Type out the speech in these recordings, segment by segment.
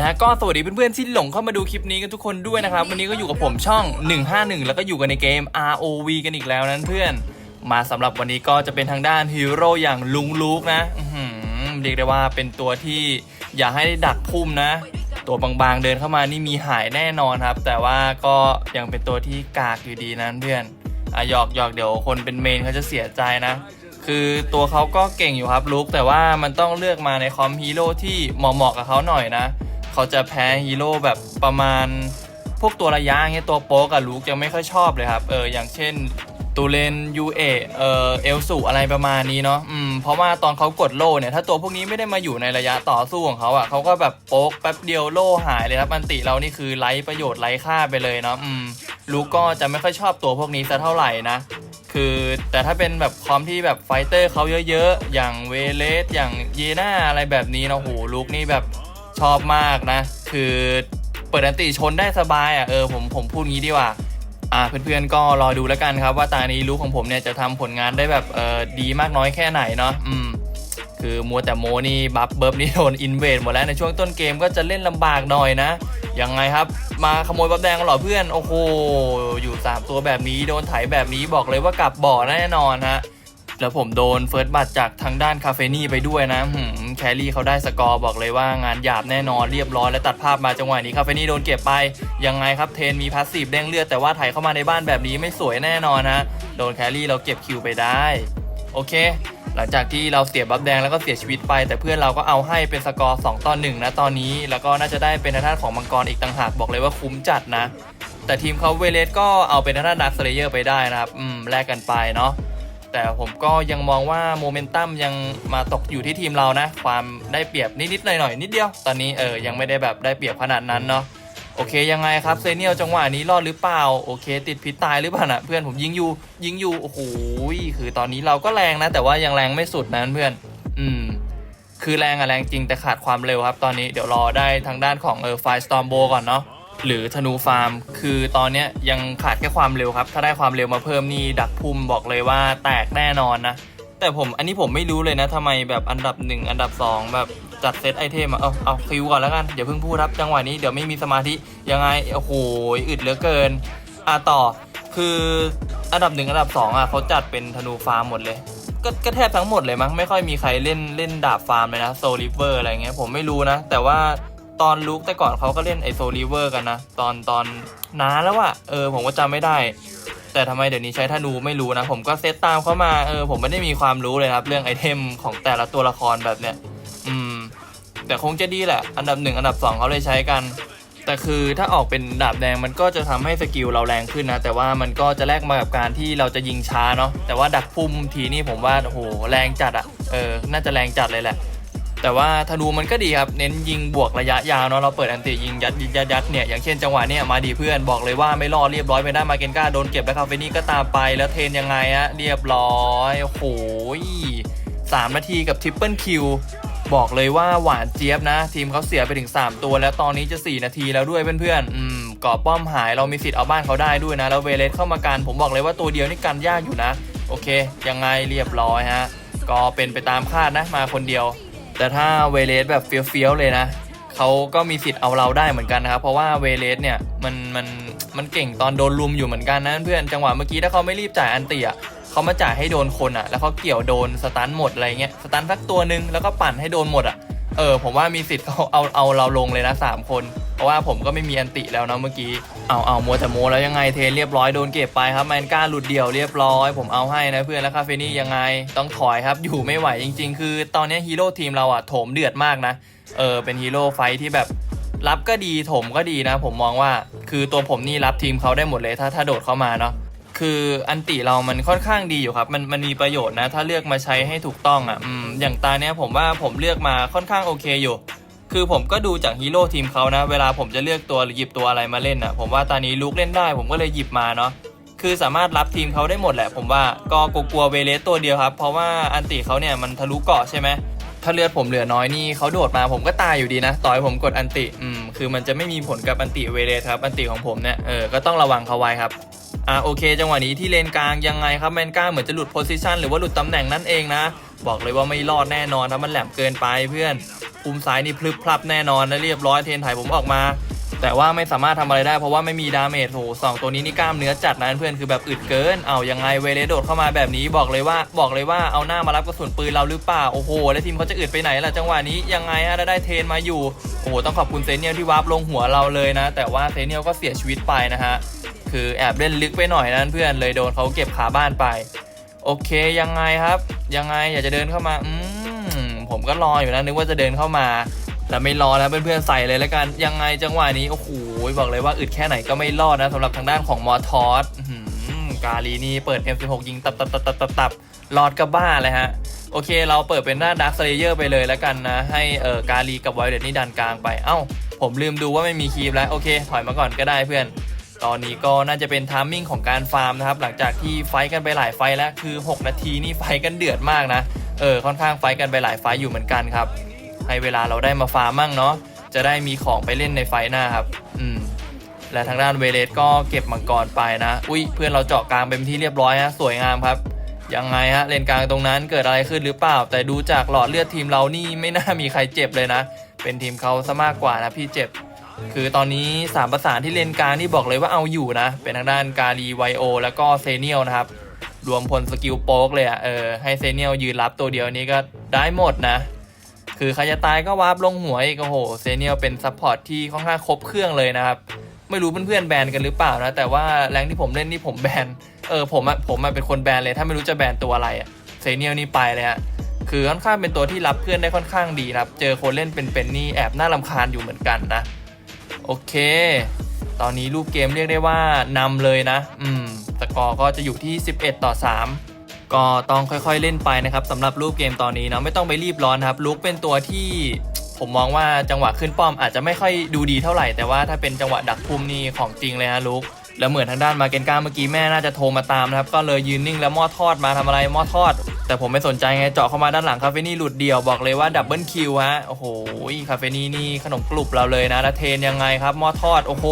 เอาเลยฮะก็สวัสดีเพื่อนๆที่หลงเข้ามาดูคลิปนี้กันทุกคนด้วยนะครับ วันนี้ก็อยู่กับผมช่อง 151 แล้วก็อยู่กันในเกม ROV กันอีกแล้วนั้นเพื่อน มาสำหรับวันนี้ก็จะเป็นทางด้านฮีโร่อย่างลุงลูกนะเรียกได้ว่าเป็นตัวที่อย่าให้ดักพุ่มนะ ตัวบางๆเดินเข้ามานี่มีหายแน่นอนครับ แต่ว่าก็ยังเป็นตัวที่กากอยู่ดีนะเพื่อนอะหยอกหยอกเดี๋ยวคนเป็นเมนเขาจะเสียใจนะคือตัวเขาก็เก่งอยู่ครับลุกแต่ว่ามันต้องเลือกมาในคอมฮีโร่ที่เหมาะๆกับเขาหน่อยนะ เขาจะแพ้ฮีโร่แบบประมาณ พวกตัวระยะเงี้ยตัวโป๊กับลุกยังไม่ค่อยชอบเลยครับเอออย่างเช่นตูเลนยูเอเออเอลสูอะไรประมาณนี้เนาะอืมเพราะว่าตอนเขากดโล่เนี่ยถ้าตัวพวกนี้ไม่ได้มาอยู่ในระยะต่อสู้ของเขาอะ่ะเขาก็แบบโป๊กแป๊บเดียวโล่หายเลยครับอันติเรานี่คือไร้ประโยชน์ไร้ค่าไปเลยเนาะอืมลุกก็จะไม่ค่อยชอบตัวพวกนี้ซะเท่าไหร่นะคือแต่ถ้าเป็นแบบความที่แบบไฟเตอร์เขาเยอะๆ อย่างเวเลสอย่างเยนาอะไรแบบนี้เนาะโหลุกนี่แบบ ชอบมากนะ คือเปิดอันติชนได้สบายอะเออผมผมพูดงี้ดีกว่าอ่าเพื่อนๆก็รอดูแล้วกันครับ ว่าตานี้ลูกของผมเนี่ยจะทำผลงานได้แบบเออดีมากน้อยแค่ไหนเนาะอืมคือมัวแต่โมนี่บัฟเบิร์บนี่โดนอินเวดหมดแล้วในช่วงต้นเกมก็จะเล่นลำบากหน่อยนะยังไงครับ มาขโมยบัฟแดงกันหรอเพื่อน โอ้โหอยู่ 3 ตัวแบบนี้โดนไถแบบนี้บอกเลยว่ากลับบ่อแน่นอนฮะแล้วผมโดนเฟิร์สบัตจากทางด้านคาเฟนี่ไปด้วยนะหืม แครี่เขาได้สกอร์บอกเลยว่างานหยาบแน่นอนเรียบร้อยและตัดภาพมาจังหวะนี้คาเฟนี่โดนเก็บไปยังไงครับเทนมีพาสซีฟเด้งเลือดแต่ว่าไถเข้ามาในบ้านแบบนี้ไม่สวยแน่นอนฮะโดนแครี่เราเก็บคิวไปได้โอเค หลังจากที่เราเสียบัฟแดงแล้วก็เสียชีวิตไป แต่เพื่อนเราก็เอาให้เป็นสกอร์2ต่อ1นะตอนนี้แล้วก็น่าจะได้เป็นทางด้านของมังกรอีกต่างหากบอกเลยว่าคุ้มจัดนะ แต่ทีมเขาเวเลสก็เอาเป็นทางด้านดักสเลเยอร์ไปได้นะครับอืมแลกกันไปเนาะ แต่ผมก็ยังมองว่าโมเมนตัมยังมาตกอยู่ที่ทีมเรานะ ความได้เปรียบนิดๆหน่อยๆนิดเดียว ตอนนี้เออยังไม่ได้แบบได้เปรียบขนาดนั้นเนาะโอเคยังไงครับเซเนียลจังหวะนี้รอดหรือเปล่าโอเค ติดพิษตายหรือเปล่านะเพื่อนผมยิงอยู่ยิงอยู่โอ้โหคือตอนนี้เราก็แรงนะ แต่ว่ายังแรงไม่สุดนะเพื่อน อืมคือแรงอะแรงจริงแต่ขาดความเร็วครับ ตอนนี้เดี๋ยวรอได้ทางด้านของเออไฟสตอมโบก่อนเนาะ หรือธนูฟาร์ม คือตอนเนี้ยยังขาดแค่ความเร็วครับ ถ้าได้ความเร็วมาเพิ่มนี่ดักพุ่มบอกเลยว่าแตกแน่นอนนะ แต่ผมอันนี้ผมไม่รู้เลยนะทำไมแบบอันดับ 1 อันดับ 2 แบบจัดเซตไอเทมอะเอาเอาคิวก่อนแล้วกันอย่าเพิ่งพูดครับจังหวะนี้เดี๋ยวไม่มีสมาธิยังไงโอ้โหอึดเหลือเกินอะต่อคืออันดับ1อันดับ2อะเขาจัดเป็นธนูฟาร์มหมดเลยก็ก็แทบทั้งหมดเลยมั้งไม่ค่อยมีใครเล่นเล่นดาบฟาร์มเลยนะโซลิเวอร์อะไรเงี้ยผมไม่รู้นะ แต่ว่า ตอนลุกแต่ก่อนเขาก็เล่นไอโซลิเวอร์กันนะ ตอนตอนนานแล้วอะเออผมก็จำไม่ได้ แต่ทำไมเดี๋ยวนี้ใช้ธนูไม่รู้นะ ผมก็เซตตามเขามาเออผมไม่ได้มีความรู้เลยครับ เรื่องไอเทมของแต่ละตัวละครแบบเนี้ยอืม แต่คงจะดีแหละ อันดับหนึ่งอันดับสองเขาเลยใช้กันแต่คือถ้าออกเป็นดาบแดงมันก็จะทำให้สกิลเราแรงขึ้นนะ แต่ว่ามันก็จะแลกมากับการที่เราจะยิงช้าเนาะแต่ว่าดักพุ่มทีนี่ผมว่าโอ้โหแรงจัดอะเออน่าจะแรงจัดเลยแหละ แต่ว่าธนูมันก็ดีครับ เน้นยิงบวกระยะยาวเนาะเราเปิดอันติยิงยัดยัดยัดเนี่ยอย่างเช่นจังหวะเนี่ยมาดีเพื่อนบอกเลยว่าไม่รอดเรียบร้อยไปได้มาเกนก้าโดนเก็บแล้วคาเฟนี่ก็ตามไปแล้วเทนยังไงอะเรียบร้อยโอ้โหสามนาทีกับทริปเปิลคิวบอกเลยว่าหวานเจี๊ยบนะ ทีมเขาเสียไปถึง 3 ตัว แล้วตอนนี้จะ 4 นาทีแล้วด้วยเพื่อนๆอืมกาะป้อมหายเรามีสิทธิ์เอาบ้านเขาได้ด้วยนะ แล้วเวเลสเข้ามากันผมบอกเลยว่าตัวเดียวนี่กันยากอยู่นะ โอเค ยังไงเรียบร้อยฮะ ก็เป็นไปตามคาดนะมาคนเดียว แต่ถ้าเวเลสแบบเฟี้ยวๆเลยนะเขาก็มีสิทธิ์เอาเราได้เหมือนกันนะครับ เพราะว่าเวเลสเนี่ยมันมันมันเก่งตอนโดนลุมอยู่เหมือนกันนะเพื่อนจังหวะเมื่อกี้ถ้าเขาไม่รีบจ่ายอันตีอะเขามาจ่ายให้โดนคนอะ แล้วเขาเกี่ยวโดนสตันหมดอะไรเงี้ยสตันสักตัวหนึ่งแล้วก็ปั่นให้โดนหมดอะเออผมว่ามีสิทธิ์เขาเอาเอาเราลงเลยนะสามคน ราะว่าผมก็ไม่มีอันติแล้วนะเมื่อกี้เอาเอามัวแต่โมแล้วยังไงเทเรียบร้อยโดนเก็บไปครับแมนก้าหลุดเดี่ยวเรียบร้อย ผมเอาให้นะเพื่อนแล้วคาเฟนี่ยังไงต้องถอยครับอยู่ไม่ไหวจริง ๆ คือตอนนี้ฮีโร่ทีมเราอะโถมเดือดมากนะเออเป็นฮีโร่ไฟที่แบบรับก็ดีถมก็ดีนะ ผมมองว่าคือตัวผมนี่รับทีมเขาได้หมดเลยถ้าถ้าโดดเข้ามาเนาะคืออันติเรามันค่อนข้างดีอยู่ครับ มันมันมีประโยชน์นะ ถ้าเลือกมาใช้ให้ถูกต้องอะอืมอย่างตาเนี้ยผมว่าผมเลือกมาค่อนข้างโอเคอยู่ คือผมก็ดูจากฮีโร่ทีมเขานะ เวลาผมจะเลือกตัวหรือหยิบตัวอะไรมาเล่นอะผมว่าตานี้ลุกเล่นได้ ผมก็เลยหยิบมาเนาะคือสามารถรับทีมเขาได้หมดแหละ ผมว่าก็กลัวเวเลสตัวเดียวครับ เพราะว่าอันติเขาเนี่ยมันทะลุเกาะใช่ไหมถ้าเลือดผมเหลือน้อยนี่เขาโดดมาผมก็ตายอยู่ดีนะต่อให้ผมกดอันติอืมคือมันจะไม่มีผลกับอันติเวเลสครับอันติของผมเนี่ยเออก็ต้องระวังเขาไว้ครับอ่าโอเค จังหวะนี้ที่เลนกลางยังไงครับแมนก้าเหมือนจะหลุดโพซิชันหรือว่าหลุดตำแหน่งนั่นเองนะ บอกเลยว่าไม่รอดแน่นอนถ้ามันแหลมเกินไปเพื่อน คุมซ้ายนี่พลึบพลับแน่นอนและเรียบร้อยเทนไถผมออกมา แต่ว่าไม่สามารถทำอะไรได้เพราะว่าไม่มีดาเมจโหสองตัวนี้นี่กล้ามเนื้อจัดนะเพื่อนคือแบบอึดเกิน เอายังไงเวเลโดดเข้ามาแบบนี้บอกเลยว่าบอกเลยว่าเอาหน้ามารับกระสุนปืนเราหรือเปล่าโอ้โหแล้วทีมเขาจะอึดไปไหนล่ะจังหวะนี้ยังไงฮะแล้วได้เทนมาอยู่โอ้โหต้องขอบคุณเซเนียลที่วาร์ปลงหัวเราเลยนะ แต่ว่าเซเนียลก็เสียชีวิตไปนะฮะคือแอบเล่นลึกไปหน่อยนะเพื่อนเลยโดนเขาเก็บขาบ้านไป โอเคยังไงครับ ยังไงอยากจะเดินเข้ามาอืม ผมก็รออยู่นะนึกว่าจะเดินเข้ามา แต่ไม่รอนะเพื่อนๆใส่เลยแล้วกันยังไงจังหวะนี้โอ้โหบอกเลยว่าอึดแค่ไหนก็ไม่รอดนะสำหรับทางด้านของมอทอสกาลีนี่เปิด M16 ยิงตับตับตับตับตับตับรอดก็บ้าเลยฮะโอเค เราเปิดเป็นหน้าดักสเลเยอร์ไปเลยแล้วกันนะ ให้เอ่อกาลีกับไวเลตนี่ดันกลางไป เอ้า ผมลืมดูว่าไม่มีคีบแล้ว โอเค ถอยมาก่อนก็ได้เพื่อน ตอนนี้ก็น่าจะเป็นทามมิ่งของการฟาร์มนะครับ หลังจากที่ไฟกันไปหลายไฟแล้ว คือ 6 นาทีนี่ไฟกันเดือดมากนะ เออค่อนข้างไฟกันไปหลายไฟอยู่เหมือนกันครับ ให้เวลาเราได้มาฟาร์มั่งเนาะจะได้มีของไปเล่นในไฟหน้าครับ อืมและทางด้านเวเลสก็เก็บมังกรไปนะ อุ้ยเพื่อนเราเจาะกลางเป็นที่เรียบร้อยฮะสวยงามครับ ยังไงฮะเลนกลางตรงนั้นเกิดอะไรขึ้นหรือเปล่า แต่ดูจากหลอดเลือดทีมเรานี่ไม่น่ามีใครเจ็บเลยนะ เป็นทีมเขาซะมากกว่านะพี่เจ็บ คือตอนนี้สามประสานที่เลนกลางนี่บอกเลยว่าเอาอยู่นะ เป็นทางด้านกาลีไวโอ แล้วก็เซเนียลนะครับ รวมพลสกิลโป๊กเลยอะเออให้เซเนียลยืนรับตัวเดียวนี้ก็ได้หมดนะ คือใครจะตายก็วาร์ปลงหัวอีกโอ้โหเซเนียลเป็นซัพพอร์ตที่ค่อนข้างครบเครื่องเลยนะครับ ไม่รู้เพื่อนๆแบนกันหรือเปล่านะ แต่ว่าแรงที่ผมเล่นนี่ผมแบนเออผมอะผมอะเป็นคนแบนเลย ถ้าไม่รู้จะแบนตัวอะไรอะเซเนียลนี่ไปเลยฮะคือค่อนข้างเป็นตัวที่รับเพื่อนได้ค่อนข้างดีนะครับ เจอคนเล่นเป็นๆนี่แอบน่ารำคาญอยู่เหมือนกันนะ โอเค ตอนนี้รูปเกมเรียกได้ว่านำเลยนะ อืม กอร์ก็จะอยู่ที่ 11 ต่อ 3 ก็ต้องค่อยๆเล่นไปนะครับสำหรับรูปเกมตอนนี้เนาะไม่ต้องไปรีบร้อนครับลุกเป็นตัวที่ผมมองว่าจังหวะขึ้นป้อมอาจจะไม่ค่อยดูดีเท่าไหร่ แต่ว่าถ้าเป็นจังหวะดักพุ่มนี่ของจริงเลยฮะลุกแล้วเหมือนทางด้านมาเกนกาเมื่อกี้แม่น่าจะโทรมาตามนะครับ ก็เลยยืนนิ่งแล้วหม้อทอดมาทำอะไรหม้อทอด แต่ผมไม่สนใจไงเจาะเข้ามาด้านหลังคาเฟนี่หลุดเดี่ยวบอกเลยว่าดับเบิลคิวฮะ โอ้โหคาเฟนี่นี่ขนมกลุบเราเลยนะแล้วเทนยังไงครับหม้อทอดโอ้โห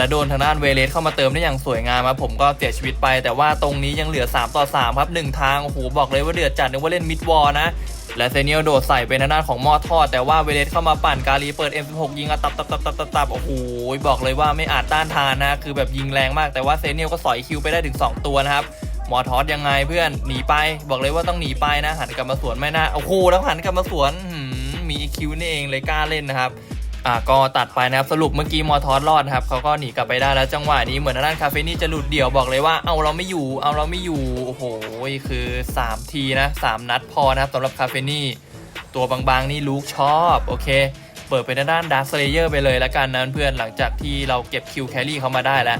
และโดนทางด้านเวเลสเข้ามาเติมได้อย่างสวยงามครับผมก็เสียชีวิตไป แต่ว่าตรงนี้ยังเหลือ 3 ต่อ 3 ครับ 1 ทางโอ้โหบอกเลยว่าเดือดจัดนึกว่าเล่นมิดวอลนะและเซเนียลโดดใส่เป็นทางด้านของมอทอด แต่ว่าเวเลสเข้ามาปั่นกาลีเปิด M16 ยิงอะตับตับตับตับตับตับโอ้โหบอกเลยว่าไม่อาจต้านทานนะ คือแบบยิงแรงมากแต่ว่าเซเนียลก็สอยคิวไปได้ถึง 2 ตัวนะครับมอทอสยังไงเพื่อนหนีไป บอกเลยว่าต้องหนีไปนะ หันกลับมาสวนไม่น่าโอ้โหแล้วหันกลับมาสวนมีคิวนี่เองเลยกล้าเล่นนะครับ อ่าก็ตัดไปนะครับสรุปเมื่อกี้มอทอสรอดนะครับเขาก็หนีกลับไปได้แล้วจังหวะนี้เหมือนทาด้านคาเฟนี่จะหลุดเดี่ยวบอกเลยว่าเอาเราไม่อยู่เอาเราไม่อยู่โอ้โหคือ 3 ทีนะ 3 นัดพอนะครับสำหรับคาเฟนี่ตัวบางๆนี่ลูกชอบโอเค เปิดไปทาด้านดาร์ s เลเยอร์ไปเลยแล้วกันนะเพื่อนหลังจากที่เราเก็บคิวแครี่เขามาได้แล้ว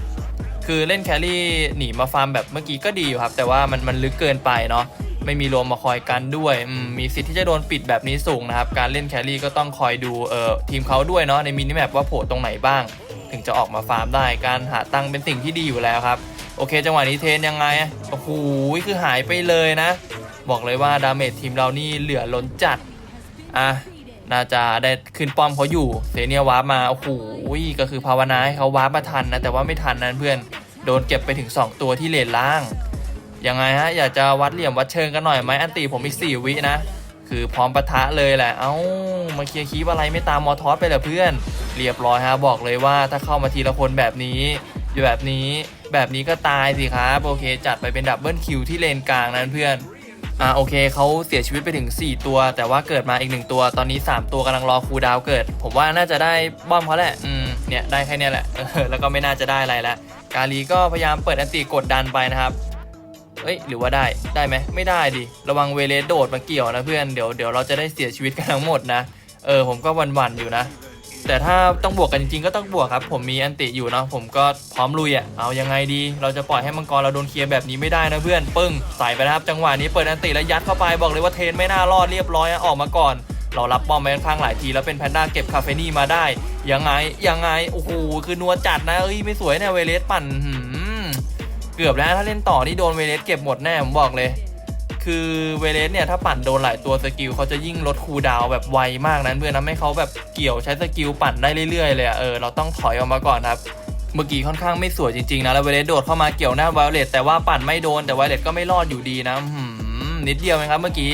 คือเล่นแครี่หนีมาฟาร์มแบบเมื่อกี้ก็ดีอยู่ครับแต่ว่ามันมันลึกเกินไปเนาะ ไม่มีรวมมาคอยกันด้วยอืมมีสิทธิ์ที่จะโดนปิดแบบนี้สูงนะครับ การเล่นแครี่ก็ต้องคอยดูเอ่อทีมเขาด้วยเนาะในมินิแมปว่าโผล่ตรงไหนบ้าง ถึงจะออกมาฟาร์มได้การหาตังค์เป็นสิ่งที่ดีอยู่แล้วครับ โอเค จังหวะนี้เทนยังไงโอ้โหคือหายไปเลยนะ บอกเลยว่าดาเมจทีมเรานี่เหลือล้นจัดอะน่าจะได้ขึ้นป้อมเขาอยู่เซเนียวาร์ปมาโอ้โหก็คือภาวนาให้เขาวาร์ปมาทันนะแต่ว่าไม่ทันนั้นเพื่อนโดนเก็บไปถึง 2 ตัวที่เลนล่าง ยังไงฮะอยากจะวัดเหลี่ยมวัดเชิงกันหน่อยไหมอันตีผมอีก4วินะคือพร้อมปะทะเลยแหละ เอ้า มาเคลียร์คีบอะไรไม่ตามมอทอสไปเหรอเพื่อน เรียบร้อยฮะ บอกเลยว่าถ้าเข้ามาทีละคนแบบนี้ อยู่แบบนี้ แบบนี้ก็ตายสิครับ โอเค จัดไปเป็นดับเบิลคิวที่เลนกลางนั้นเพื่อน อ่าโอเคเขาเสียชีวิตไปถึง 4 ตัว แต่ว่าเกิดมาอีก 1 ตัว ตอนนี้ 3 ตัวกำลังรอคูดาวเกิด ผมว่าน่าจะได้บ้อมเขาแหละ อืม เนี่ยได้แค่เนี้ยแหละ แล้วก็ไม่น่าจะได้อะไรละ กาลีก็พยายามเปิดอันติกดดันไปนะครับ เอ้ยหรือว่าได้ได้ไหมไม่ได้ดิระวังเวเลสโดดมาเกี่ยวนะเพื่อนเดี๋ยวเดี๋ยวเราจะได้เสียชีวิตกันทั้งหมดนะเออผมก็วันๆอยู่นะ แต่ถ้าต้องบวกกันจริงๆก็ต้องบวกครับ ผมมีอันติอยู่เนาะผมก็พร้อมลุยอะ่ะเอายังไงดี เราจะปล่อยให้มังกรเราโดนเคลียร์แบบนี้ไม่ได้นะเพื่อนปึ้งใส่ไปนะครับจังหวะนี้เปิดอันติแล้วยัดเข้าไปบอกเลยว่าเทนไม่น่ารอดเรียบร้อยออกมาก่อนเรารับบอมไปค่อนข้างหลายทีแล้วเป็นแพนด้าเก็บคาเฟนี่มาได้ยังไงยังไงโอ้โหคือนัวจัดนะเอ้ยไม่สวยเนี่ยเวเลสปั่นหืม กือบแล้วถ้าเล่นต่อนี่โดนเวเลสเก็บหมดแน่ผมบอกเลย คือเวเลสเนี่ยถ้าปั่นโดนหลายตัวสกิลเขาจะยิ่งลดคูดาวแบบไวมากนั้นเพื่อนทำให้เขาแบบเกี่ยวใช้สกิลปั่นได้เรื่อยๆเลยอะเออเราต้องถอยออกมาก่อนครับเมื่อกี้ค่อนข้างไม่สวยจริงๆนะแล้วเวเลสโดดเข้ามาเกี่ยวหน้าไวเลตแต่ว่าปั่นไม่โดนแต่ไวเลตก็ไม่รอดอยู่ดีนะนิดเดียวเองครับเมื่อกี้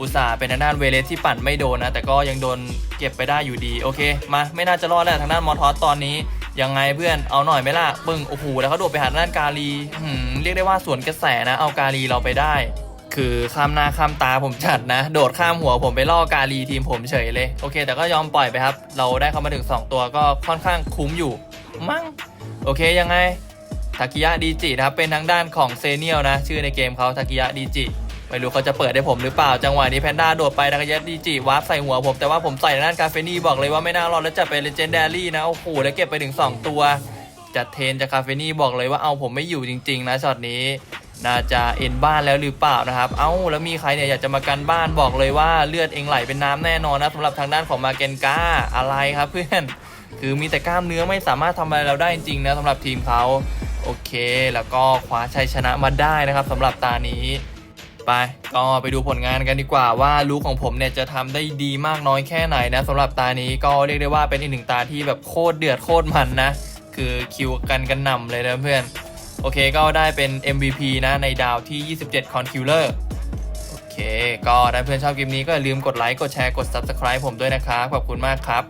อุตส่าห์เป็นทางด้านเวเลสที่ปั่นไม่โดนนะแต่ก็ยังโดนเก็บไปได้อยู่ดีโอเค มาไม่น่าจะรอดแล้วทางด้านมอทอสตอนนี้ ยังไงเพื่อนเอาหน่อยไหมล่ะปึ้งโอ้โหแล้วเขาโดดไปหาด้านกาลีหืมเรียกได้ว่าสวนกระแสนะ เอากาลีเราไปได้ คือข้ามหน้าข้ามตาผมจัดนะ โดดข้ามหัวผมไปล่อกาลีทีมผมเฉยเลยโอเค แต่ก็ยอมปล่อยไปครับ เราได้เข้ามาถึง 2 ตัวก็ค่อนข้างคุ้มอยู่มั้งโอเคยังไงทากิยะดีจินะครับเป็นทางด้านของเซเนียลนะ ชื่อในเกมเขาทากิยะดีจิ ไม่รู้เขาจะเปิดให้ผมหรือเปล่าจังหวะนี้แพนด้าโดดไปทากิยะดีจิวาร์ปใส่หัวผม แต่ว่าผมใส่ด้านกาเฟนี่บอกเลยว่าไม่น่ารอดแล้วจะเป็นเลเจนดารี่นะโอ้โหแล้วเก็บไปถึง 2 ตัว จัดเทนจากคาเฟนี่บอกเลยว่าเอาผมไม่อยู่จริง ๆ นะช็อตนี้น่าจะเอ็นบ้านแล้วหรือเปล่านะครับ เอ้าแล้วมีใครเนี่ยอยากจะมากันบ้านบอกเลยว่าเลือดเองไหลเป็นน้ำแน่นอนนะสำหรับทางด้านของมาเกนกาอะไรครับเพื่อน คือมีแต่กล้ามเนื้อไม่สามารถทำอะไรเราได้จริงๆนะสำหรับทีมเขาโอเค แล้วก็คว้าชัยชนะมาได้นะครับสำหรับตานี้ ไปก็ไปดูผลงานกันดีกว่าว่าลูกของผมเนี่ยจะทำได้ดีมากน้อยแค่ไหนนะสำหรับตานี้ก็เรียกได้ว่าเป็นอีกหนึ่งตาที่แบบโคตรเดือดโคตรมันนะ คือคิวกันกันหน่ำเลยนะเพื่อน โอเคก็ได้เป็น MVP นะในดาวที่ 27 c o n c u l e r โอเค ก็ถ้าเพื่อนชอบคลิปนี้ก็อย่าลืมกดไลค์กดแชร์กด Subscribe ผมด้วยนะครับขอบคุณมากครับ